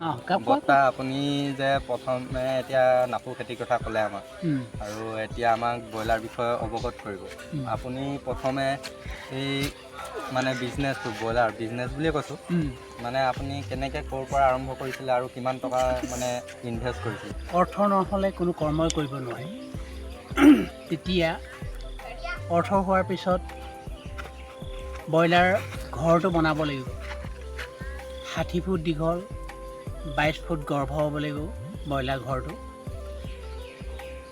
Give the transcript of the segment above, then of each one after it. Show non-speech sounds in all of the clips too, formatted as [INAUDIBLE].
বৰ্তা আপুনি যে প্ৰথমে এতিয়া নাপু খেতিৰ কথা ক'লে আমাক আৰু এতিয়া আমাক ব্ৰইলাৰ বিষয়ে অৱগত কৰিব। আপুনি প্ৰথমে এই মানে বিজনেছটো ব্ৰইলাৰ বিজনেছ বুলিয়ে কৈছোঁ। মানে আপুনি কেনেকৈ ক'ৰ পৰা আৰম্ভ কৰিছিলে আৰু কিমান টকা মানে ইনভেষ্ট কৰিছিলে? অৰ্থ নহ'লে কোনো কৰ্মই কৰিব নোৱাৰি। তেতিয়া অৰ্থ হোৱাৰ পিছত ব্ৰইলাৰ ঘৰটো বনাব লাগিব। ষাঠি ফুট দীঘল বাইছ ফুট গৰ্ভ হ'ব লাগিব ব্ৰইলাৰ ঘৰটো।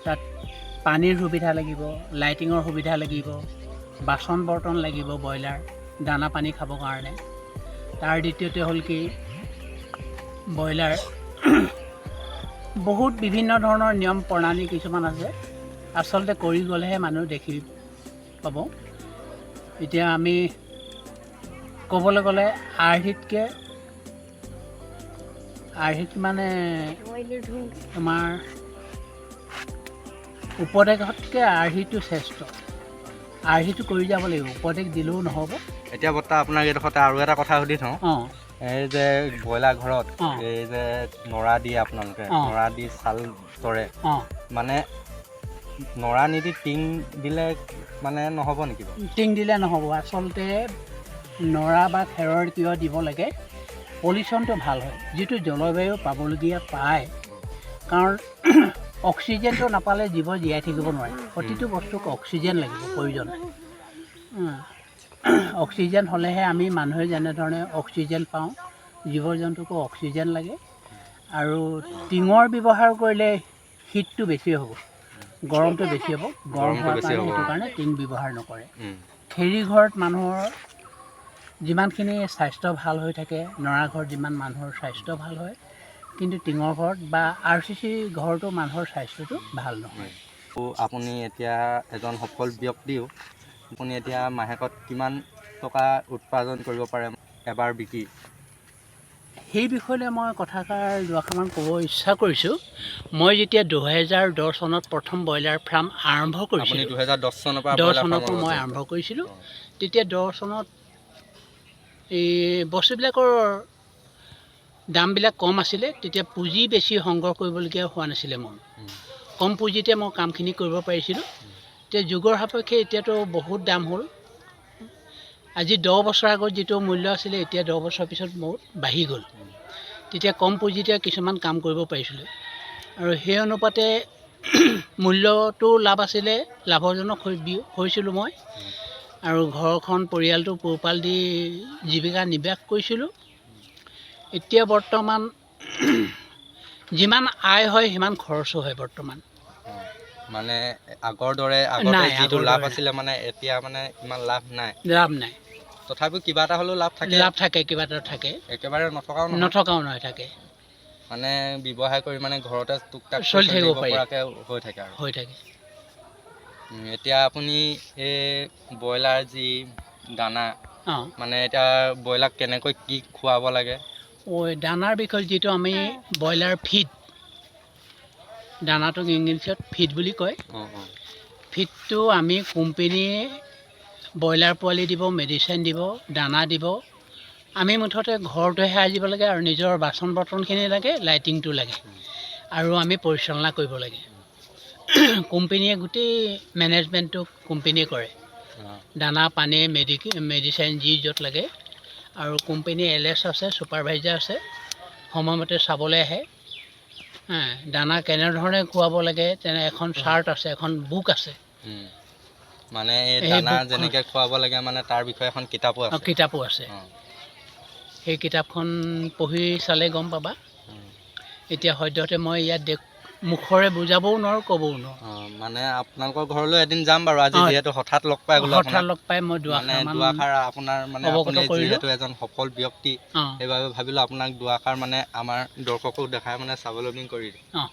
তাত পানীৰ সুবিধা লাগিব, লাইটিঙৰ সুবিধা লাগিব, বাচন বৰ্তন লাগিব ব্ৰইলাৰ, দানা পানী খাবৰ কাৰণে। তাৰ দ্বিতীয়তে হ'ল কি, ব্ৰইলাৰ বহুত বিভিন্ন ধৰণৰ নিয়ম প্ৰণালী কিছুমান আছে। আচলতে কৰি গ'লেহে মানুহ দেখি পাব। এতিয়া আমি ক'বলৈ গ'লে আৰ্হিতকৈ আৰ্হিত মানে তোমাৰ উপদেশতকৈ আৰ্হিটো শ্ৰেষ্ঠ। আৰ্হিটো কৰি যাব লাগিব উপদেশ দিলেও নহ'ব। এতিয়া বৰ্তা আপোনাক এইডোখৰতে আৰু এটা কথা সুধি থওঁ। অঁ। এই যে ব্ৰইলাৰ ঘৰত। এই যে নৰা দিয়ে আপোনালোকে। নৰা দি চাল তৰে অঁ। মানে নৰা নিদি টিং দিলে মানে নহ'ব নেকি টিং দিলে নহ'ব। আচলতে নৰা বা খেৰৰ কিয় দিব লাগে। পলিউশ্যনটো ভালো হয় যিটো জলবায়ু পাবলগীয়া পায়। কাৰণ [CLEARS THROAT] অক্সিজেনটো নাপালে জীৱ জীয়াই থাকিব নোৱাৰে প্ৰতিটো বস্তুক অক্সিজেন লাগিব প্ৰয়োজন। অক্সিজেন [CLEARS THROAT] হ'লেহে আমি মানুহে যেনেধৰণে অক্সিজেন পাওঁ জীৱ জন্তুকো অক্সিজেন লাগে। আৰু টিঙৰ ব্যৱহাৰ কৰিলে শীতটো বেছি হ'ব গৰমটো বেছি হ'ব গৰম হোৱাৰ কাৰণে সেইটো কাৰণে টিং ব্যৱহাৰ নকৰে। খেৰী ঘৰত মানুহৰ যিমানখিনি স্বাস্থ্য ভাল হৈ থাকে নৰা ঘৰত যিমান মানুহৰ স্বাস্থ্য ভাল হয় কিন্তু টিঙৰ ঘৰত বা আৰ চি চি ঘৰতো মানুহৰ স্বাস্থ্যটো ভাল নহয়। আপুনি এতিয়া এজন সফল ব্যক্তিও আপুনি এতিয়া মাহেকত কিমান টকা উৎপাদন কৰিব পাৰে এবাৰ বিকি? সেই বিষয়লৈ মই কথাষাৰ দুআষাৰমান ক'ব ইচ্ছা কৰিছোঁ। মই যেতিয়া দুহেজাৰ দহ চনত প্ৰথম ব্ৰইলাৰ ফাৰ্ম আৰম্ভ কৰিছিলোঁ দুহেজাৰ দহ চনৰ পৰা মই আৰম্ভ কৰিছিলোঁ। তেতিয়া দহ চনত এই বস্তুবিলাকৰ দামবিলাক কম আছিলে তেতিয়া পুঁজি বেছি সংগ্ৰহ কৰিবলগীয়া হোৱা নাছিলে মোৰ। কম পুঁজিতে মই কামখিনি কৰিব পাৰিছিলোঁ। এতিয়া যুগৰ সাপেক্ষে এতিয়াতো বহুত দাম হ'ল। আজি দহ বছৰ আগত যিটো মূল্য আছিলে এতিয়া দহ বছৰৰ পিছত বহুত বাঢ়ি গ'ল। তেতিয়া কম পুঁজিতে কিছুমান কাম কৰিব পাৰিছিলোঁ। আৰু সেই অনুপাতে [CLEARS THROAT] মূল্যটো লাভ আছিলে লাভজনক হৈ হৈছিলোঁ মই। আৰু ঘৰখন পৰিয়ালটো পোহপাল দি জীৱিকা নিৰ্বাহ কৰিছিলোঁ। এতিয়া বৰ্তমান [CLEARS THROAT] যিমান আয় হয় সিমান খৰচো হয় বৰ্তমান। মানে আগৰ দৰে আগতে যিটো লাভ আছিলে মানে এতিয়া মানে ইমান লাভ নাই। লাভ নাই। তথাপিও কিবা এটা হ'লেও লাভ থাকে। লাভ থাকে কিবা এটা থাকে। একেবাৰে নথকাও নথকাও নহয় থাকে। মানে ব্যৱসায় কৰি মানে ঘৰতে টুক টাক চলি থাকিব পাৰি। পৰাকৈ হৈ থাকে আৰু। হৈ থাকে। এতিয়া আপুনি এই ব্ৰইলাৰ যি দানা মানে এতিয়া ব্ৰইলাৰক কেনেকৈ কি খুৱাব লাগে? দানাৰ বিষয়ে যিটো আমি ব্ৰইলাৰ ফিড দানাটোক ইংলিছত ফিড বুলি কয়। ফিডটো আমি কোম্পেনীয়ে ব্ৰইলাৰ পোৱালি দিব মেডিচিন দিব দানা দিব। আমি মুঠতে ঘৰটোহে সাজিব লাগে আৰু নিজৰ বাচন বৰ্তনখিনি লাগে লাইটিংটো লাগে। আৰু আমি পৰিচালনা কৰিব লাগে। [COUGHS] কোম্পেনীয়ে গোটেই মেনেজমেণ্টটো কোম্পেনীয়ে কৰে। দানা পানী মেডি মেডিচাইন যি য'ত লাগে। আৰু কোম্পেনী এল এছ আছে ছুপাৰভাইজাৰ আছে সময়মতে চাবলৈ আহে। দানা কেনেধৰণে খুৱাব লাগে তেনে এখন চাৰ্ট আছে এখন বুক আছে। মানে এই দানা যেনেকৈ খুৱাব লাগে মানে তাৰ বিষয়ে এখন কিতাপো আছে। কিতাপো আছে। সেই কিতাপখন পঢ়ি চালে গম পাবা। এতিয়া সদ্যহতে মই ইয়াত দেখ মুখৰে বুজাবও নোৱাৰোঁ ক'বও নোৱাৰোঁ। মানে আপোনালোকৰ ঘৰলৈ এদিন যাম বাৰু। আজি। যিহেতু হঠাৎ লগ পাই গ'লো হঠাৎ লগ পাই মই দুআষাৰ আপোনাৰ মানে আপুনি। যিহেতু এজন সফল ব্যক্তি সেইবাবে ভাবিলোঁ আপোনাক দুআষাৰ মানে আমাৰ দৰ্শকক দেখাই মানে স্বাৱলম্বী কৰি দিওঁ।